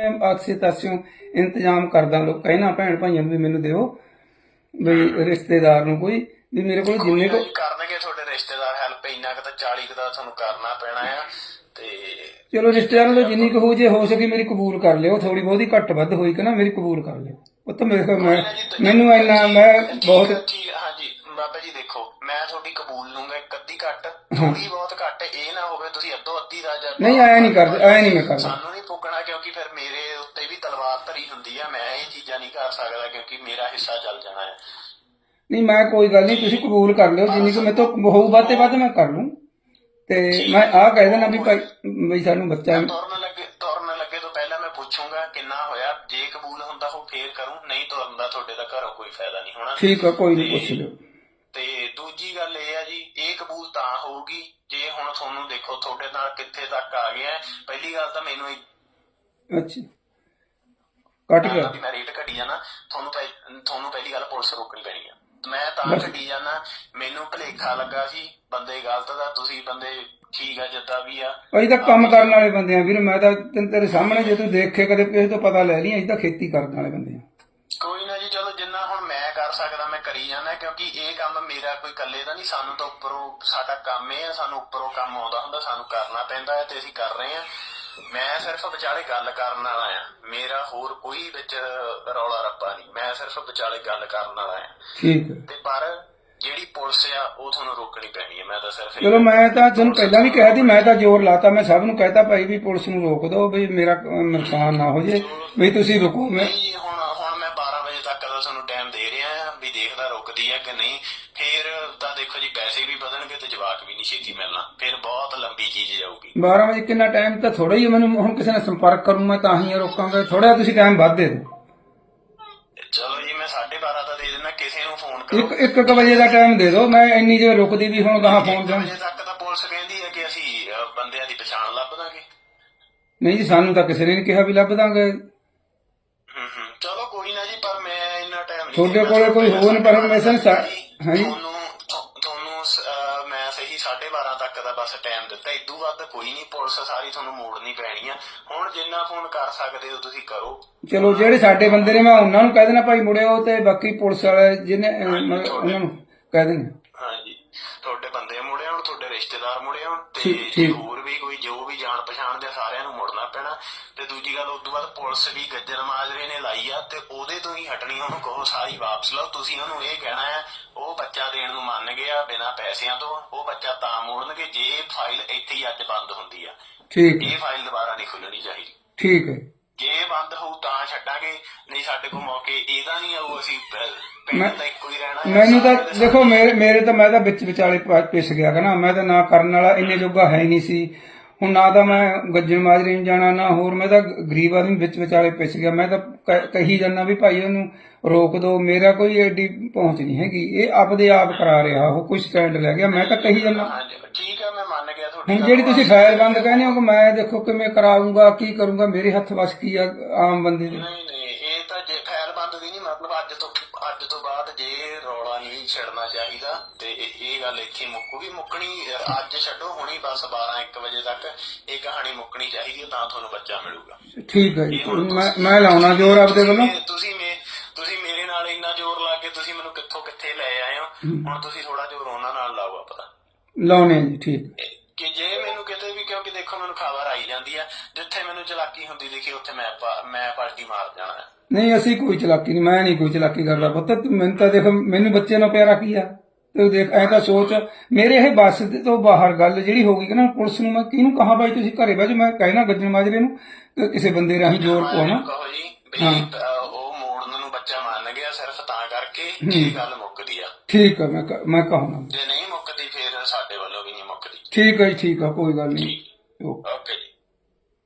ਮੈਂ ਆਸੇ ਤਾਸਿਓਂ ਇੰਤਜ਼ਾਮ ਕਰਦਾ ਲੋਕ ਕਹਿਣਾ ਭੈਣ ਭਾਈਆਂ ਨੂੰ ਵੀ ਮੈਨੂੰ ਦਿਓ ਵੀ ਰਿਸ਼ਤੇਦਾਰ ਨੂੰ ਕੋਈ ਵੀ ਮੇਰੇ ਕੋਲ ਜਿੰਨੇ ਕੋ ਕਰਨਗੇ ਤੁਹਾਡੇ ਰਿਸ਼ਤੇਦਾਰ ਹੈਲਪ ਇੰਨਾ ਕੁ ਤਾਂ 40 ਕੁ ਦਾ ਤੁਹਾਨੂੰ ਕਰਨਾ ਪੈਣਾ ਆ ਤੇ ਚਲੋ ਰਿਸ਼ਤੇਦਾਰਾਂ ਤੋਂ ਜਿੰਨੀ ਕੁ ਹੋ ਜੇ ਹੋ ਸਕੇ ਮੇਰੀ ਕਬੂਲ ਕਰ ਲਿਓ ਥੋੜੀ ਬਹੁਤੀ ਘੱਟ ਵੱਧ ਹੋਈ ਕਿ ਨਾ ਮੇਰੀ ਕਬੂਲ ਕਰ ਲਿਓ। ਉਹ ਤਾਂ ਮੇਰੇ ਕੋਲ ਮੈਂ ਮੈਨੂੰ ਇੰਨਾ ਮੈਂ ਬਹੁਤ ਹਾਂਜੀ ਬਾਬਾ ਜੀ ਦੇਖੋ ਮੈਂ ਤੁਹਾਡੀ ਕਬੂਲ ਲੂੰਗਾ ਇੱਕ ਅੱਧੀ ਘੱਟ ਥੋੜੀ ਬਹੁਤ ਘੱਟ ਇਹ ਨਾ ਹੋਵੇ ਤੁਸੀਂ ਅੱਧੋ ਅੱਧੀ ਦਾ ਜਾਂ ਨਹੀਂ ਆਇਆ ਨਹੀਂ ਕਰਦੇ ਆਇਆ ਨਹੀਂ ਮੈਂ ਕਰਦਾ। ਨਹੀਂ ਕਰ ਸਕਦਾ ਕਿਉਂਕਿ ਮੇਰਾ ਹਿੱਸਾ ਚੱਲ ਜਾਣਾ ਹੈ। ਨਹੀਂ ਮੈਂ ਕੋਈ ਗੱਲ ਨਹੀਂ ਤੁਸੀਂ ਕਬੂਲ ਕਰ ਲਿਓ ਜਿੰਨੀ ਕੁ ਮੇਰੇ ਤੋਂ ਹੋਊ ਵੱਧ ਤੇ ਵੱਧ ਮੈਂ ਕਰ ਲੂੰ। ਤੇ ਮੈਂ ਆਹ ਕਹਿ ਦੇਣਾ ਵੀ ਭਾਈ ਵੀ ਸਾਨੂੰ ਬੱਚਾ ਤੁਰਨ ਲੱਗੇ ਤੁਰਨ ਲੱਗੇ ਤੋਂ ਪਹਿਲਾਂ ਮੈਂ ਪੁੱਛੂੰਗਾ ਕਿੰਨਾ ਹੋਇਆ ਜੇ ਕਬੂਲ ਹੁੰਦਾ ਹੋ ਫੇਰ ਕਰੂੰ ਨਹੀਂ ਤੁਰਨ ਦਾ ਤੁਹਾਡੇ ਦਾ ਘਰੋਂ ਕੋਈ ਫਾਇਦਾ ਨਹੀਂ ਹੋਣਾ। ਠੀਕ ਆ ਕੋਈ ਨਹੀਂ ਪੁੱਛ ਲਿਓ। ਤੇ ਦੂਜੀ ਗੱਲ ਇਹ ਆ ਜੀ ਇਹ ਕਬੂਲ ਤਾਂ ਹੋਊਗੀ ਜੇ ਹੁਣ ਤੁਹਾਨੂੰ ਦੇਖੋ ਤੁਹਾਡੇ ਨਾਲ ਕਿੱਥੇ ਤੱਕ ਆ ਗਿਆ। ਪਹਿਲੀ ਗੱਲ ਤਾਂ ਮੈਨੂੰ ਅੱਛਾ। ਕੱਟ ਗਿਆ ਮੈਂ ਰੇਟ ਘਟੀ ਜਾਣਾ ਤੁਹਾਨੂੰ ਪਹਿ- ਤੁਹਾਨੂੰ ਪਹਿਲੀ ਗੱਲ ਪੁਲਿਸ ਰੋਕਣੀ ਪੈਣੀ ਆ। ਮੈਂ ਤਾਂ ਘਟੀ ਜਾਣਾ ਮੈਨੂੰ ਭਲੇਖਾ ਲੱਗਾ ਸੀ ਬੰਦੇ ਗਲਤ ਦਾ ਤੁਸੀਂ ਬੰਦੇ ਠੀਕ ਆ ਜਿੱਦਾਂ ਵੀ ਆ। ਅਸੀਂ ਤਾਂ ਕੰਮ ਕਰਨ ਵਾਲੇ ਬੰਦੇ ਆ ਵੀਰ ਮੈਂ ਤਾਂ ਤੈਨੂੰ ਤੇਰੇ ਸਾਹਮਣੇ ਜੇ ਤੂੰ ਦੇਖੇ ਕਦੇ ਕਿਸੇ ਤੋਂ ਪਤਾ ਲੈ ਲਈ ਅਸੀਂ ਤਾਂ ਖੇਤੀ ਕਰਨ ਵਾਲੇ ਬੰਦੇ ਆ। ਕੋਈ ਨਾ ਜੀ ਚਲੋ ਜਿੰਨਾ ਹੁਣ ਮੈਂ ਕਰ ਸਕਦਾ ਮੈਂ ਕਰੀ ਜਾਣਾ ਕਿਉਂਕਿ ਇਹ ਕੰਮ ਮੇਰਾ ਕੋਈ ਇਕੱਲੇ ਦਾ ਨਹੀਂ ਸਾਨੂੰ ਤਾਂ ਉੱਪਰੋਂ ਸਾਡਾ ਕੰਮ ਇਹ ਆ ਸਾਨੂੰ ਉੱਪਰੋਂ ਕੰਮ ਆਉਂਦਾ ਹੁੰਦਾ ਸਾਨੂੰ ਕਰਨਾ ਪੈਂਦਾ ਹੈ ਤੇ ਅਸੀਂ ਕਰ ਰਹੇ ਆ। ਮੈਂ ਸਿਰਫ ਵਿਚਾਲੇ ਗੱਲ ਕਰਨ ਵਾਲਾ ਆ ਮੇਰਾ ਹੋਰ ਕੋਈ ਵਿੱਚ ਰੌਲਾ ਰੱਪਾ ਨਹੀਂ। ਮੈਂ ਸਿਰਫ ਵਿਚਾਲੇ ਗੱਲ ਕਰਨ ਵਾਲਾ ਆ ਠੀਕ ਤੇ ਪਰ ਜਿਹੜੀ ਪੁਲਿਸ ਆ ਉਹ ਤੁਹਾਨੂੰ ਰੋਕਣੀ ਪੈਣੀ ਹੈ। ਮੈਂ ਤਾਂ ਸਿਰਫ ਚਲੋ ਮੈਂ ਤਾਂ ਤੁਹਾਨੂੰ ਪਹਿਲਾਂ ਵੀ ਕਿਹਾ ਸੀ ਮੈਂ ਤਾਂ ਜ਼ੋਰ ਲਾਤਾ। ਮੈਂ ਸਭ ਨੂੰ ਕਹਿਤਾ ਭਾਈ ਵੀ ਪੁਲਿਸ ਨੂੰ ਰੋਕ ਦਿਓ ਵੀ ਮੇਰਾ ਨੁਕਸਾਨ ਨਾ ਹੋ ਜੇ ਵੀ ਤੁਸੀਂ ਰੁਕੋ। ਮੈਂ ਹੁਣ ਦਾ ਰਿਹਾ ਆ ਵੀ ਦੇਖਦਾ ਰੁਕਦੀ ਆ ਕਿ ਨਹੀਂ ਫੇਰ ਤਾਂ ਦੇਖੋ ਜੀ ਪੈਸੇ ਵੀ ਵਧਣਗੇ ਤੇ ਜਵਾਕ ਵੀ ਨਹੀਂ ਛੇਤੀ ਮਿਲਣਾ ਫਿਰ ਬਹੁਤ ਲੰਬੀ ਚੀਜ਼ ਜਾਊਗੀ। 12 ਵਜੇ ਕਿੰਨਾ ਟਾਈਮ ਤਾਂ ਥੋੜਾ ਹੀ ਹੈ, ਮੈਨੂੰ ਹੁਣ ਕਿਸੇ ਨਾਲ ਸੰਪਰਕ ਕਰੂੰ ਮੈਂ ਤਾਂ ਹੀ ਰੋਕਾਂਗਾ ਥੋੜਾ ਤੁਸੀਂ ਟਾਈਮ ਵੱਧ ਦੇ ਦਿਓ। ਚਲੋ ਜੀ ਮੈਂ 12:30 ਦਾ ਦੇ ਦੇਣਾ ਕਿਸੇ ਨੂੰ ਫੋਨ ਇੱਕ ਕਰੋ। ਇੱਕ ਕੁ ਵਜੇ ਦਾ ਟਾਈਮ ਦੇ ਦਿਓ ਮੈਂ ਇੰਨੀ ਜੇ ਰੁਕਦੀ ਵੀ ਹੁਣ ਗਾਹਾਂ ਫੋਨ ਇੱਕ ਜਾਂ ਵਜੇ ਤੱਕ ਤਾਂ ਪੁਲਿਸ ਕਹਿੰਦੀ ਹੈ ਕਿ ਅਸੀਂ ਅ, ਬੰਦਿਆਂ ਦੀ ਪਛਾਣ ਲੱਭ ਦਾਂਗੇ। ਨਹੀਂ ਜੀ ਸਾਨੂੰ ਤਾਂ ਕਿਸੇ ਨੇ ਨਹੀਂ ਕਿਹਾ ਵੀ ਲੱਭ ਦਾਂਗੇ। ਤੁਹਾਡੇ। ਕੋਲੇ ਕੋਈ ਹੋਰ ਇਨਫੋਰਮੇਸ਼ਨ ਸਾ- ਹਾਂਜੀ। ਤੁਹਾਨੂੰ ਅਹ ਮੈਂ ਸਹੀ 12:30 ਤੱਕ ਦਾ ਬਸ ਟਾਈਮ ਦਿੱਤਾ ਇਦੋਂ ਵੱਧ ਕੋਈ ਨਹੀਂ ਪੁਲਿਸ ਸਾਰੀ ਤੁਹਾਨੂੰ ਮੋੜਨੀ ਪੈਣੀ ਆ ਹੁਣ ਜਿੰਨਾ ਫੋਨ ਕਰ ਸਕਦੇ ਹੋ ਤੁਸੀਂ ਕਰੋ ਚਲੋ ਜਿਹੜੇ ਸਾਡੇ ਬੰਦੇ ਨੇ ਮੈਂ ਉਹਨਾਂ ਨੂੰ ਕਹਿ ਦੇਣਾ ਭਾਈ ਮੁੜਿਓ ਤੇ ਬਾਕੀ ਪੁਲਿਸ ਵਾਲੇ ਜਿਹਨੇ ਅਹ, ਮੈਂ ਉਹਨਾਂ ਨੂੰ ਕਹਿ ਦੇਣਾ ਹਾਂਜੀ ਤੁਹਾਡੇ ਬੰਦੇ ਮੁੜੇ ਆਉਣ ਤੁਹਾਡੇ ਰਿਸ਼ਤੇਦਾਰ ਮੁੜੇ ਆਉਣ ਤੇ ਠੀਕ- ਜੇ ਠੀਕ। ਹੋਰ ਵੀ ਕੋਈ ਜੋ ਵੀ ਜਾਣ ਪਛਾਣ ਦੇ ਸਾਰਿਆਂ ਨੂੰ ਮੁੜਨਾ ਪੈਣਾ ਤੇ ਦੂਜੀ ਗੱਲ ਉਸ ਤੋਂ ਬਾਅਦ ਪੁਲਿਸ ਵੀ ਗੱਜਰ ਮਾਜਰੇ ਨੇ ਲਾਈ ਆ ਤੇ ਉਹਦੇ ਤੋਂ ਹੀ ਹਟਣੀ ਉਹਨੂੰ ਕਹੋ ਸਾਰੀ ਵਾਪਸ ਲਓ ਤੁਸੀਂ ਉਹਨੂੰ ਇਹ ਕਹਿਣਾ ਹੈ ਉਹ ਬੱਚਾ ਦੇਣ ਨੂੰ ਮੰਨ ਗਿਆ ਬਿਨਾਂ ਪੈਸਿਆਂ ਤੋਂ ਉਹ ਬੱਚਾ ਤਾਂ ਮੋੜਨਗੇ ਜੇ ਫਾਈਲ ਇੱਥੇ ਹੀ ਅੱਜ ਬੰਦ ਹੁੰਦੀ ਆ ਠੀਕ ਇਹ ਫਾਈਲ ਦੁਬਾਰਾ ਨਹੀਂ ਖੁੱਲਣੀ ਚਾਹੀਦੀ ਠੀਕ ਹੈ ਜੇ ਬੰਦ ਹੋਊ ਤਾਂ ਛੱਡਾਂਗੇ ਨਹੀਂ ਸਾਡੇ ਕੋਲ ਮੌਕੇ ਇਹਦਾ ਨਹੀਂ ਆਊ ਅਸੀਂ ਪ- ਪਿੰਡ ਮੈਂ- ਦਾ ਇੱਕੋ। ਮੈਨੂੰ ਤਾਂ ਦੇ ਦੇਖੋ ਮੇਰੇ ਮੇਰੇ ਤਾਂ ਮੈਂ ਤਾਂ ਵਿੱਚ ਵਿਚਾਲੇ ਪਿਸ ਗਿਆ ਕਿ ਨਾ। ਮੈਂ ਤਾਂ ਨਾ ਕਰਨ ਵਾਲਾ ਇੰਨੇ ਜੋਗਾ ਹੈ ਹੀ ਨਹੀਂ ਸੀ। ਹੁਣ ਨਾ ਤਾਂ ਮੈਂ ਗੱਜਣ ਮਾਜਰੇ ਨੂੰ ਜਾਣਾ ਨਾ ਹੋਰ। ਮੈਂ ਤਾਂ ਗਰੀਬ ਆਦਮੀ ਵਿੱਚ ਵਿਚਾਲੇ ਪਿਸ ਗਿਆ। ਮੈਂ ਤਾਂ ਕਹੀ ਜਾਂਦਾ ਵੀ ਭਾਈ ਉਹਨੂੰ ਰੋਕ ਦਿਓ ਮੇਰਾ ਕੋਈ ਐਡੀ ਪਹੁੰਚ ਨਹੀਂ ਹੈਗੀ। ਇਹ ਆਪਦੇ ਆਪ ਕਰਾ ਰਿਹਾ। ਉਹ ਕੋਈ ਸਟੈਂਡ ਲੈ ਗਿਆ। ਮੈਂ ਤਾਂ ਕਹੀ ਜਾਂਦਾ। ਠੀਕ ਹੈ ਮੈਂ ਮੰਨ ਗਿਆ ਤੁਹਾਡੀ ਹੁਣ। ਜਿਹੜੀ ਤੁਸੀਂ ਫਾਈਲ ਬੰਦ ਕਹਿੰਦੇ ਹੋ ਕਿ ਮੈਂ ਦੇਖੋ ਕਿਵੇਂ ਕਰਾਉਂਗਾ ਕੀ ਕਰੂੰਗਾ ਮੇਰੇ ਹੱਥ ਵਸ ਕੀ ਆ ਆਮ ਬੰਦੇ ਦੇ। ਨਹੀਂ ਛੱਡਣਾ ਚਾਹੀਦਾ। ਤੇ ਇਹ ਗੱਲ ਇੱਥੇ ਮੁੱਕੂਗੀ ਮੁੱਕਣੀ ਅੱਜ ਛੱਡੋ ਹੁਣੀ ਬਸ 12 1 ਵਜੇ ਤੱਕ ਇਹ ਕਹਾਣੀ ਮੁੱਕਣੀ ਚਾਹੀਦੀ ਤਾਂ ਤੁਹਾਨੂੰ ਬੱਚਾ ਮਿਲੂਗਾ। ਠੀਕ ਹੈ ਜੀ। ਮੈਂ ਮੈਂ ਲਾਉਣਾ ਜ਼ੋਰ ਆਪਦੇ ਵੱਲੋਂ? ਤੁਸੀਂ- ਮੇ ਤੁਸੀਂ ਮੇਰੇ ਨਾਲ ਇੰਨਾ ਜ਼ੋਰ ਲਾ ਕੇ ਤੁਸੀਂ ਮੈਨੂੰ ਕਿੱਥੋਂ ਕਿੱਥੇ ਲੈ ਆਏ ਹੋ? ਹੁਣ ਤੁਸੀਂ ਥੋੜਾ ਜ਼ੋਰ ਉਹਨਾਂ ਨਾਲ ਲਾਓ ਆਪਦਾ ਲਾਉਣੇ ਜੀ ਠੀਕ। ਜਿੱਥੇ ਮੈਨੂੰ ਚਲਾਕੀ ਹੁੰਦੀ ਦੇਖੀ ਉੱਥੇ ਮੈਂ ਪਾ- ਮੈਂ ਪਲਟੀ ਮਾਰ ਜਾਣਾ। ਹੈ। ਨਹੀਂ ਅਸੀਂ ਕੋਈ ਚਲਾਕੀ ਨਹੀਂ ਮੈਂ ਨਹੀਂ ਕੋਈ ਚਲਾਕੀ ਕਰਦਾ ਪੁੱਤ। ਤੂੰ ਮੈਨੂੰ ਤਾਂ ਦੇਖ ਮੈਨੂੰ ਬੱਚੇ ਨਾਲ ਪਿਆਰਾ ਕੀ ਆ? ਤੇ ਦੇਖ ਐ ਤਾਂ ਸੋਚ ਮੇਰੇ ਇਹ ਬੱਸ ਦੇ ਤੋਂ ਬਾਹਰ ਗੱਲ ਜਿਹੜੀ ਹੋ ਗਈ ਕਿ ਨਾ ਪੁਲਿਸ ਨੂੰ ਮੈਂ ਕਿਹਨੂੰ ਕਹਾਂ ਬਾਈ ਤੁਸੀਂ ਘਰੇ ਬਹਿ ਜਾਓ ਮੈਂ ਕਹਿਣਾ ਗੱਜਣ ਮਾਜਰੇ ਨੂੰ ਕਿ ਕਿਸੇ ਬੰਦੇ ਰਾਹੀਂ ਜ਼ੋਰ ਕਹੋ ਜੀ ਵੀ ਅ, ਉਹ ਮੋੜਨ ਨੂੰ ਬੱਚਾ ਮੰਨ ਗਿਆ ਸਿਰਫ ਤਾਂ ਕਰਕੇ ਇਹ ਗੱਲ ਮੁੱਕਦੀ ਆ। ਠੀਕ ਆ ਮੈਂ ਕ- ਮੈਂ ਕਹਾਂਗਾ। ਜੇ ਨਹੀਂ ਮੁੱਕਦੀ ਫਿਰ ਸਾਡੇ ਵੱਲੋਂ ਵੀ ਨਹੀਂ ਮੁੱਕਦੀ। ਠੀਕ ਹੈ ਜੀ ਠੀਕ ਆ ਕੋਈ ਗੱਲ ਨਹੀਂ। ਓਕੇ।